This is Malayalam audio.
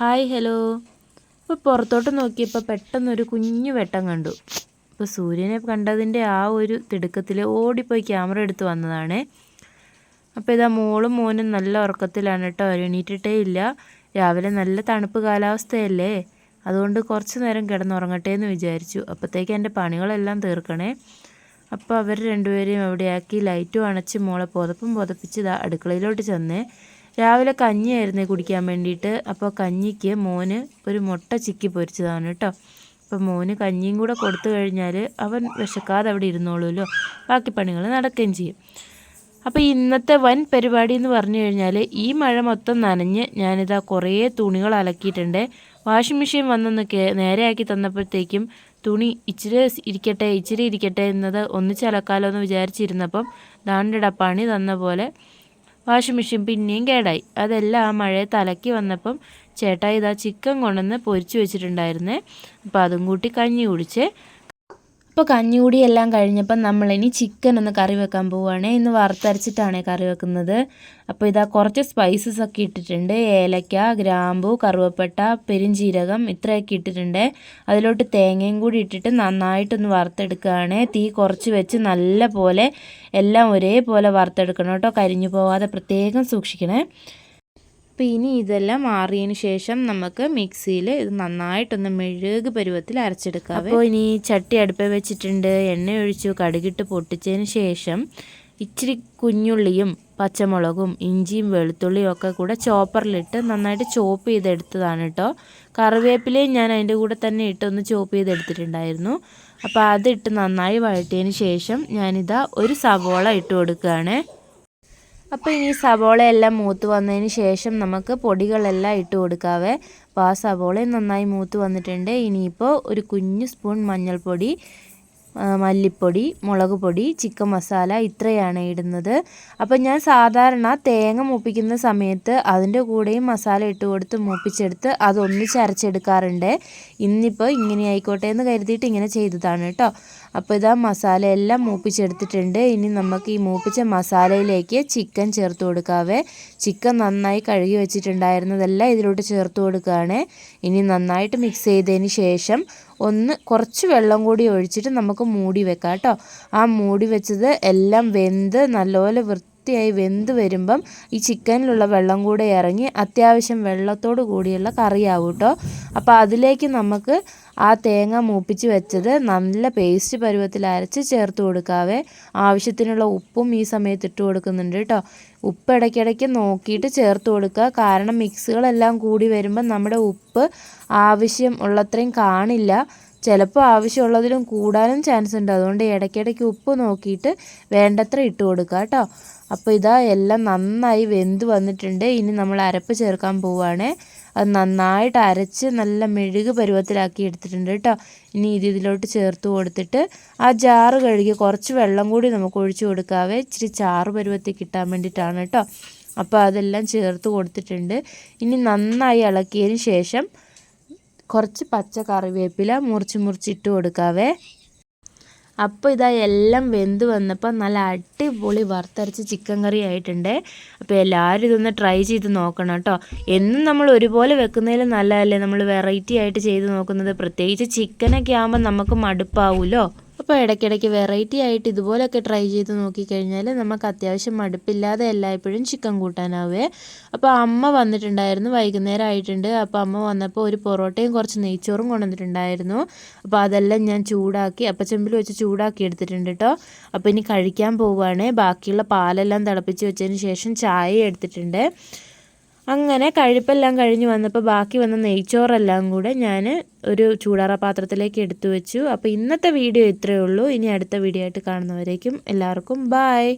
Hi hello. ഇപ്പോൾ പുറത്തോട്ട് നോക്കിയപ്പോൾ പെട്ടെന്നൊരു കുഞ്ഞു വെട്ടം കണ്ടു. ഇപ്പോൾ സൂര്യനെ കണ്ടതിന്റെ ആ ഒരു തിടുക്കത്തിൽ ഓടിപ്പോയി ക്യാമറ എടുത്ത് വന്നതാണ്. അപ്പോൾ ഇതാ മോളും മോനും നല്ല ഉറക്കത്തിലാണ് കേട്ടോ. എണീറ്റിട്ടേ ഇല്ല. രാവിലെ നല്ല തണുപ്പ് കാലാവസ്ഥയല്ലേ. അതുകൊണ്ട് കുറച്ച് നേരം കിടന്നുറങ്ങട്ടെ എന്ന് വിചാരിച്ചു. അപ്പോഴത്തേക്ക് എന്റെ പണികളെല്ലാം തീർക്കണേ. അപ്പോൾ അവർ രണ്ടുപേരെയും എവിടെയാക്കി? ലൈറ്റും അണച്ച് മോളെ പുതപ്പും പുതപ്പിച്ച് ഇതാ അടുക്കളയിലോട്ട് ചെന്നേ. രാവിലെ കഞ്ഞിയായിരുന്നു കുടിക്കാൻ വേണ്ടിയിട്ട്. അപ്പോൾ കഞ്ഞിക്ക് മോന് ഒരു മുട്ട ചിക്കി പൊരിച്ചതാണ് കേട്ടോ അപ്പോൾ മോന് കഞ്ഞിയും കൂടെ കൊടുത്തു കഴിഞ്ഞാൽ അവൻ വിശക്കാതെ അവിടെ ഇരുന്നോളൂല്ലോ. ബാക്കി പണികൾ നടക്കുകയും ചെയ്യും. അപ്പോൾ ഇന്നത്തെ വൻ പരിപാടി എന്ന് പറഞ്ഞു കഴിഞ്ഞാൽ ഈ മഴ മൊത്തം നനഞ്ഞ് ഞാനിതാ കുറേ തുണികൾ അലക്കിയിട്ടുണ്ട്. വാഷിംഗ് മെഷീൻ വന്നൊന്ന് നേരെയാക്കി തന്നപ്പോഴത്തേക്കും തുണി ഇച്ചിരി ഇരിക്കട്ടെ ഇച്ചിരി ഇരിക്കട്ടെ എന്നത് ഒന്നിച്ച് അലക്കാലോ എന്ന് വിചാരിച്ചിരുന്നപ്പം ദാണ്ടിട പണി തന്ന പോലെ വാഷിംഗ് മെഷീൻ പിന്നെയും കേടായി. അതെല്ലാം ആ മഴയെ തലക്കി വന്നപ്പം ചേട്ടാ ഇതാ ചിക്കൻ കൊണ്ടുവന്ന് പൊരിച്ചു വെച്ചിട്ടുണ്ടായിരുന്നേ. അപ്പോൾ അതും കൂട്ടി കഞ്ഞി കുടിച്ച് ഇപ്പോൾ കഞ്ഞികൂടി എല്ലാം കഴിഞ്ഞപ്പം നമ്മളിനി ചിക്കൻ ഒന്ന് കറി വെക്കാൻ പോവുകയാണ് ഇന്ന് വറുത്തരച്ചിട്ടാണ് കറി വെക്കുന്നത്. അപ്പോൾ ഇതാ കുറച്ച് സ്പൈസസ് ഒക്കെ ഇട്ടിട്ടുണ്ട്. ഏലക്ക ഗ്രാമ്പു കറുവപ്പട്ട പെരുംജീരകം ഇത്രയൊക്കെ ഇട്ടിട്ടുണ്ട്. അതിലോട്ട് തേങ്ങയും കൂടി ഇട്ടിട്ട് നന്നായിട്ടൊന്ന് വറുത്തെടുക്കുകയാണ്. തീ കുറച്ച് വെച്ച് നല്ല പോലെ എല്ലാം ഒരേപോലെ വറുത്തെടുക്കണം കേട്ടോ. കരിഞ്ഞു പോവാതെ പ്രത്യേകം സൂക്ഷിക്കണേ. അപ്പോൾ ഇനി ഇതെല്ലാം മാറിയതിന് ശേഷം നമുക്ക് മിക്സിയിൽ ഇത് നന്നായിട്ടൊന്ന് മെഴുക് പരുവത്തിൽ അരച്ചെടുക്കാം അപ്പോൾ ഇനി ചട്ടി അടുപ്പിൽ വെച്ചിട്ടുണ്ട്. എണ്ണ ഒഴിച്ചു കടുകിട്ട് പൊട്ടിച്ചതിന് ശേഷം ഇച്ചിരി കുഞ്ഞുള്ളിയും പച്ചമുളകും ഇഞ്ചിയും വെളുത്തുള്ളിയും ഒക്കെ കൂടെ ചോപ്പറിലിട്ട് നന്നായിട്ട് ചോപ്പ് ചെയ്തെടുത്തതാണ് കേട്ടോ കറിവേപ്പിലയും ഞാൻ അതിന്റെ കൂടെ തന്നെ ഇട്ടൊന്ന് ചോപ്പ് ചെയ്തെടുത്തിട്ടുണ്ടായിരുന്നു. അപ്പോൾ അതിട്ട് നന്നായി വഴറ്റിയതിന് ശേഷം ഞാനിതാ ഒരു സവോള ഇട്ട് കൊടുക്കുകയാണ്. അപ്പോൾ ഇനി സവോളയെല്ലാം മൂത്ത് വന്നതിന് ശേഷം നമുക്ക് പൊടികളെല്ലാം ഇട്ട് കൊടുക്കാവേ. അപ്പോൾ ആ സവോളയും നന്നായി മൂത്ത് വന്നിട്ടുണ്ട്. ഇനിയിപ്പോൾ ഒരു കുഞ്ഞു സ്പൂൺ മഞ്ഞൾപ്പൊടി മല്ലിപ്പൊടി മുളക് പൊടി ചിക്കൻ മസാല ഇത്രയാണ് ഇടുന്നത്. അപ്പം ഞാൻ സാധാരണ തേങ്ങ മൂപ്പിക്കുന്ന സമയത്ത് അതിന്റെ കൂടെയും മസാല ഇട്ട് കൊടുത്ത് മൂപ്പിച്ചെടുത്ത് അതൊന്നിച്ച് അരച്ചെടുക്കാറുണ്ട് ഇന്നിപ്പോൾ ഇങ്ങനെ ആയിക്കോട്ടെ എന്ന് കരുതിയിട്ട് ഇങ്ങനെ ചെയ്തതാണ് കേട്ടോ. അപ്പോൾ ഇതാ മസാല എല്ലാം മൂപ്പിച്ചെടുത്തിട്ടുണ്ട്. ഇനി നമുക്ക് ഈ മൂപ്പിച്ച മസാലയിലേക്ക് ചിക്കൻ ചേർത്ത് കൊടുക്കാവേ. ചിക്കൻ നന്നായി കഴുകി വെച്ചിട്ടുണ്ടായിരുന്നതെല്ലാം ഇതിലോട്ട് ചേർത്ത് കൊടുക്കുകയാണ് ഇനി നന്നായിട്ട് മിക്സ് ചെയ്തതിന് ശേഷം ഒന്ന് കുറച്ച് വെള്ളം കൂടി ഒഴിച്ചിട്ട് നമുക്ക് മൂടി വെക്കാം കേട്ടോ. ആ മൂടി വെച്ചത് എല്ലാം വെന്ത് നല്ലപോലെ വൃത്തിയായി വെന്ത് വരുമ്പം ഈ ചിക്കനിലുള്ള വെള്ളം കൂടെ ഇറങ്ങി അത്യാവശ്യം വെള്ളത്തോട് കൂടിയുള്ള കറിയാവും കേട്ടോ. അപ്പോൾ അതിലേക്ക് നമുക്ക് ആ തേങ്ങ മൂപ്പിച്ച് വെച്ചത് നല്ല പേസ്റ്റ് പരുവത്തിൽ അരച്ച് ചേർത്ത് കൊടുക്കാവേ. ആവശ്യത്തിനുള്ള ഉപ്പും ഈ സമയത്ത് ഇട്ട് കൊടുക്കുന്നുണ്ട് കേട്ടോ. ഉപ്പ് ഇടയ്ക്കിടയ്ക്ക് നോക്കിയിട്ട് ചേർത്ത് കൊടുക്കുക. കാരണം മിക്സുകളെല്ലാം കൂടി വരുമ്പോൾ നമ്മുടെ ഉപ്പ് ആവശ്യം ഉള്ളത്രയും കാണില്ല. ചിലപ്പോൾ ആവശ്യമുള്ളതിലും കൂടാനും ചാൻസ് ഉണ്ട്. അതുകൊണ്ട് ഇടയ്ക്കിടയ്ക്ക് ഉപ്പ് നോക്കിയിട്ട് വേണ്ടത്ര ഇട്ട് കൊടുക്കുക കേട്ടോ. അപ്പോൾ ഇതാ എല്ലാം നന്നായി വെന്ത് വന്നിട്ടുണ്ട്. ഇനി നമ്മൾ അരപ്പ് ചേർക്കാൻ പോവുകയാണ് അത് നന്നായിട്ട് അരച്ച് നല്ല മെഴുക് പരുവത്തിലാക്കി എടുത്തിട്ടുണ്ട് കേട്ടോ. ഇനി ഇത് ഇതിലോട്ട് ചേർത്ത് കൊടുത്തിട്ട് ആ ജാറ് കഴുകി കുറച്ച് വെള്ളം കൂടി നമുക്ക് ഒഴിച്ചു കൊടുക്കാവേ. ഇച്ചിരി ചാറ് പരുവത്തിൽ കിട്ടാൻ വേണ്ടിയിട്ടാണ് കേട്ടോ. അപ്പോൾ അതെല്ലാം ചേർത്ത് കൊടുത്തിട്ടുണ്ട്. ഇനി നന്നായി ഇളക്കിയതിന് ശേഷം കുറച്ച് പച്ച കറിവേപ്പില മുറിച്ച് മുറിച്ചിട്ട് കൊടുക്കാവേ. അപ്പോൾ ഇതാ എല്ലാം വെന്ത് വന്നപ്പോൾ നല്ല അടിപൊളി വറുത്തരച്ച് ചിക്കൻ കറി ആയിട്ടുണ്ട്. അപ്പോൾ എല്ലാവരും ഇതൊന്ന് ട്രൈ ചെയ്ത് നോക്കണം കേട്ടോ. എന്നും നമ്മൾ ഒരുപോലെ വെക്കുന്നതിൽ നല്ലതല്ലേ? നമ്മൾ വെറൈറ്റി ആയിട്ട് ചെയ്ത് നോക്കുന്നത്. പ്രത്യേകിച്ച് ചിക്കനൊക്കെ ആകുമ്പോൾ നമുക്ക് മടുപ്പാവുമല്ലോ അപ്പോൾ ഇടയ്ക്കിടയ്ക്ക് വെറൈറ്റി ആയിട്ട് ഇതുപോലൊക്കെ ട്രൈ ചെയ്ത് നോക്കിക്കഴിഞ്ഞാൽ നമുക്ക് അത്യാവശ്യം മടുപ്പില്ലാതെ എല്ലായ്പ്പോഴും ചിക്കൻ കൂട്ടാനാവേ. അപ്പോൾ അമ്മ വന്നിട്ടുണ്ടായിരുന്നു വൈകുന്നേരം ആയിട്ടുണ്ട് അപ്പോൾ അമ്മ വന്നപ്പോൾ ഒരു പൊറോട്ടയും കുറച്ച് നെയ്ച്ചോറും കൊണ്ടുവന്നിട്ടുണ്ടായിരുന്നു. അപ്പോൾ അതെല്ലാം ഞാൻ ചൂടാക്കി അപ്പച്ചമ്പിൽ വെച്ച് ചൂടാക്കി എടുത്തിട്ടുണ്ട് കേട്ടോ അപ്പോൾ ഇനി കഴിക്കാൻ പോവുകയാണ് ബാക്കിയുള്ള പാലെല്ലാം തിളപ്പിച്ച് വെച്ചതിന് ശേഷം ചായ എടുത്തിട്ടുണ്ട്. അങ്ങനെ കഴിപ്പെല്ലാം കഴിഞ്ഞ് വന്നപ്പോൾ ബാക്കി വന്ന നെയ്ച്ചോറെല്ലാം കൂടെ ഞാൻ ഒരു ചൂടാറ പാത്രത്തിലേക്ക് എടുത്തു വെച്ചു. അപ്പോൾ ഇന്നത്തെ വീഡിയോ ഇത്രയേ ഉള്ളൂ. ഇനി അടുത്ത വീഡിയോ ആയിട്ട് കാണുന്നവരേക്കും എല്ലാവർക്കും ബായ്